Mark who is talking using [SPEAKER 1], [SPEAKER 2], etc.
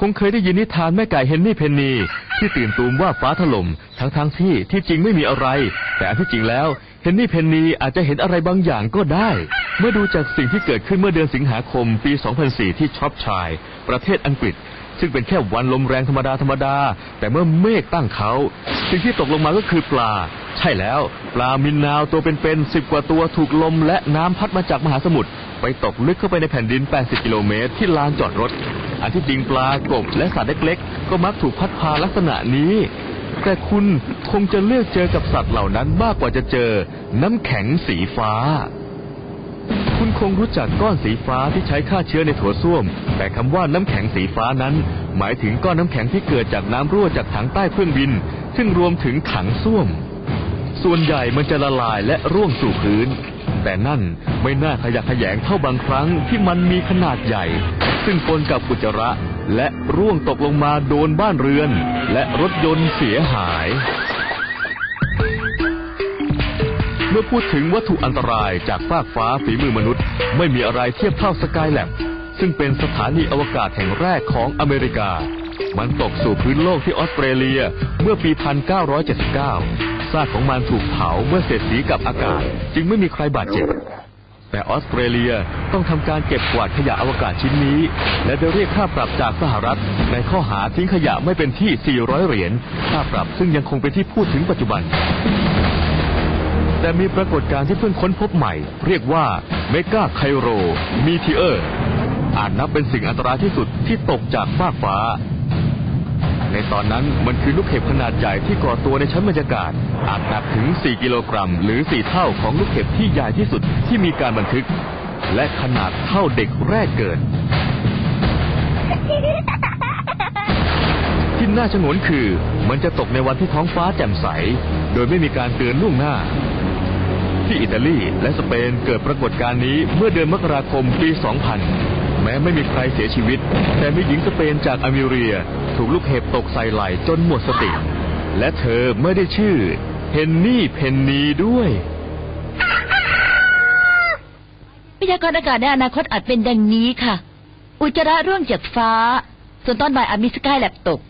[SPEAKER 1] คงเคยได้ยินนิทานแม่ไก่เฮนนี่เพนนี ที่ตื่นตูมว่าฟ้าถล่มทั้งทั้งๆที่ที่จริงไม่มีอะไร แต่อันที่จริงแล้วเฮนนี่เพนนีอาจจะเห็นอะไรบางอย่างก็ได้ เมื่อดูจากสิ่งที่เกิดขึ้นเมื่อเดือนสิงหาคมปี 2004 ที่ชอปชาย ประเทศอังกฤษ ซึ่งเป็นแค่วันลมแรงธรรมดาธรรมดา แต่เมื่อเมฆตั้งเขา สิ่งที่ตกลงมาก็คือปลา ใช่แล้ว ปลามินนาวตัวเป็นๆสิบกว่าตัวถูกลมและน้ำพัดมาจากมหาสมุทรไปตกลึกเข้าไปในแผ่นดิน 80 กิโลเมตรที่ลานจอดรถ อันที่จริงปลากบและสัตว์เล็กๆ ก็มักถูกพัดพาลักษณะนี้ แต่คุณคงจะเลือกเจอกับสัตว์เหล่านั้นมากกว่าจะเจอน้ำแข็งสีฟ้า คุณคงรู้จักก้อนสีฟ้าที่ใช้ฆ่าเชื้อในถั่วส้วม แต่คำว่าน้ำแข็งสีฟ้านั้น หมายถึงก้อนน้ำแข็งที่เกิดจากน้ำรั่วจากถังใต้เครื่องบิน ซึ่งรวมถึงถังส้วม ส่วนใหญ่มันจะละลายและร่วงสู่พื้นแต่นั่นไม่น่าขยะแขยงเท่าบางครั้งที่มันมีขนาดใหญ่ ซึ่งปนกับอุจจาระ และร่วงตกลงมาโดนบ้านเรือน และรถยนต์เสียหาย เมื่อพูดถึงวัตถุอันตรายจากฟากฟ้าฝีมือมนุษย์ ไม่มีอะไรเทียบเท่าสกายแลบซึ่งเป็นสถานีอวกาศแห่งแรกของอเมริกา มันตกสู่พื้นโลกที่ออสเตรเลียเมื่อปี 1979 ซากของมันถูกเผาเมื่อเสียสีกับอากาศ จึงไม่มีใครบาดเจ็บ แต่ออสเตรเลียต้องทำการเก็บกวาดขยะอวกาศชิ้นนี้ และได้เรียกค่าปรับจากสหรัฐ ในข้อหาทิ้งขยะไม่เป็นที่ 400 เหรียญค่าปรับซึ่งยังคงเป็นที่พูดถึงปัจจุบัน แต่มีปรากฏการณ์ที่เพิ่งค้นพบใหม่ เรียกว่าเมกาไคโรมีทีเออร์อาจนับเป็นสิ่งอันตรายที่สุดที่ตกจากฟากฟ้า ในตอนนั้นมันคือลูกเห็บขนาดใหญ่ที่ก่อตัวในชั้นบรรยากาศ อาจหนักถึง 4 กิโลกรัม หรือ 4 เท่าของลูกเห็บที่ใหญ่ที่สุดที่มีการบันทึก และขนาดเท่าเด็กแรกเกิด ที่น่าชงนคือมันจะตกในวันที่ท้องฟ้าแจ่มใส โดยไม่มีการเตือนล่วงหน้า ที่อิตาลีและสเปนเกิดปรากฏการณ์นี้เมื่อเดือนมกราคมปี 2000 แม้ไม่มีใครเสียชีวิต แต่มีหญิงสเปนจากอเมเรียถูกลูกเห็บตกใส่ไหล่จนหมดสติ และเธอไม่ได้ชื่อเฮนนี่เพนนีด้วย
[SPEAKER 2] พยากรณ์อากาศในอนาคตอาจเป็นดังนี้ค่ะ อุจจาระร่วงจากฟ้า ส่วนตอนบ่ายอาจมีสกายแลบตก